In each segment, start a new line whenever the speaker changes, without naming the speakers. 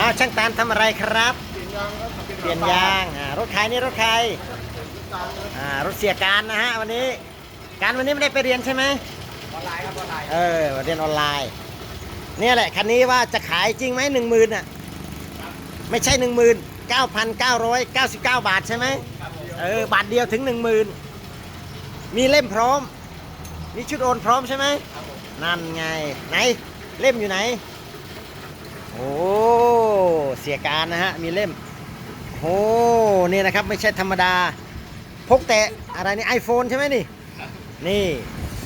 อ้าวช่างตามทำอะไรครับ
เปลี่ยนยางครับ
เปลี่ยนยางอ่ารถใครนี่รถใครอ่ารถเสียการนะฮะวันนี้ การวันนี้ไม่ได้ไปเรียนใช่ไหม
ออนไลน์ครับออนไลน์
เออเรียนออนไลน์ เนี่ยแหละคันนี้ว่าจะขายจริงไหมหนึ่งหมื่นอะไม่ใช่หนึ่งหมื่นเก้าพันเก้าร้อยเก้าสิบเก้าบาทใช่ไหมเออบาทเดียวถึงหนึ่งหมื่นมีเล่มพร้อม มีชุดโอนพร้อมใช่ไหมนั่นไงไหนเล่มอยู่ไหนโอ้เสียการนะฮะ มีเล่ม โอ้นี่นะครับ ไม่ใช่ธรรมดา พกแต่อะไรนี่ไอโฟนใช่ไหมนี่ นี่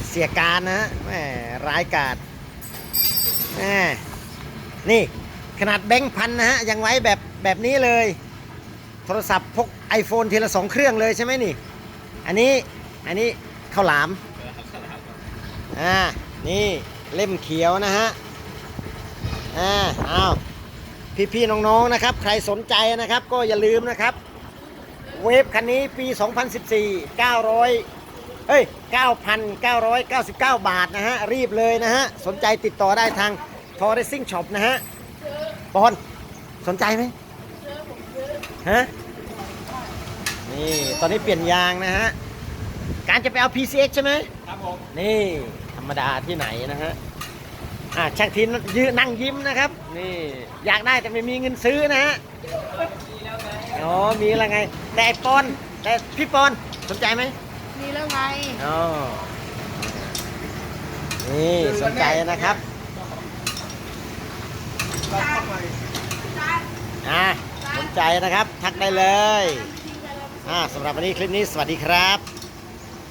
เสียการนะฮะแหมร้ายกาจแหมนี่ขนาดแบงค์พันนะฮะ ยังไว้แบบแบบนี้เลย โทรศัพท์พก iPhone ทีละสองเครื่องเลยใช่ไหมนี่ อันนี้ อันนี้ข้าวหลาม อ่า นี่เล่มเขียวนะฮะ อ่า อ้าว พี่ๆน้องๆนะครับ ใครสนใจนะครับ ก็อย่าลืมนะครับ เวฟคันนี้ปี 2014 900เฮ้ย 9,999 บาทนะฮะ รีบเลยนะฮะ สนใจติดต่อได้ทางทอ r ร c ซิ่งช็อปนะฮะบอลสนใจไหมฮะนี่ตอนนี้เปลี่ยนยางนะฮะ การจะไปเอา PCX ใช่ไหม
ครับผม
นี่ ธรรมดาที่ไหนนะฮะ อ่าช่างทินยืนนั่งยิ้มนะครับ นี่อยากได้แต่ไม่มีเงินซื้อนะฮะอ๋อมีแล้วไง แต่ไอ้ปอนแต่พี่ปอนสนใจไหม
มีแล้วไง
อ๋อนี่สนใจนะครับ
รับเข้าไป
อ่าสนใจนะครับ ทักได้เลยอ่าสำหรับวันนี้คลิปนี้สวัสดีครับ